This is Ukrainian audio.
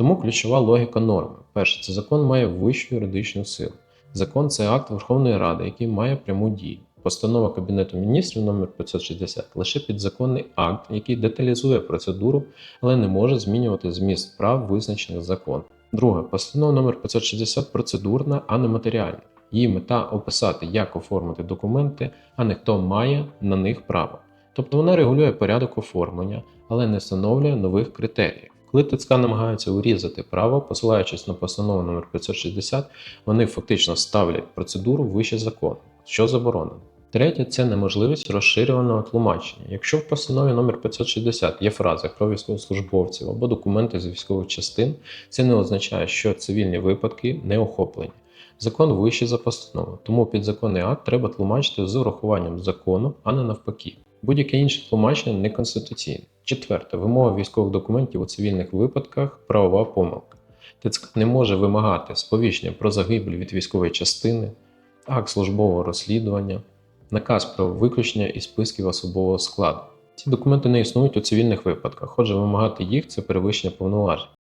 Тому ключова логіка норми. Перше, це закон має вищу юридичну силу. Закон це акт Верховної Ради, який має пряму дію. Постанова Кабінету міністрів номер 560 лише підзаконний акт, який деталізує процедуру, але не може змінювати зміст прав, визначених законом. Друге, постанова номер 560 процедурна, а не матеріальна. Її мета описати, як оформити документи, а не хто має на них право. Тобто вона регулює порядок оформлення, але не встановлює нових критеріїв. Коли ТЦК намагаються урізати право, посилаючись на постанову номер 560, вони фактично ставлять процедуру вище закону, що заборонено. Третє це неможливість розширюваного тлумачення. Якщо в постанові номер 560 є фраза про військовослужбовців або документи з військових частин, це не означає, що цивільні випадки не охоплені. Закон вищий за постанову, тому підзаконний акт треба тлумачити з урахуванням закону, а не навпаки. Будь-яке інше тлумачення неконституційне. Четверте, вимога військових документів у цивільних випадках правова помилка. ТЦК не може вимагати сповіщення про загибель від військової частини, акт службового розслідування, наказ про виключення із списків особового складу. Ці документи не існують у цивільних випадках, отже, вимагати їх це перевищення повноважень.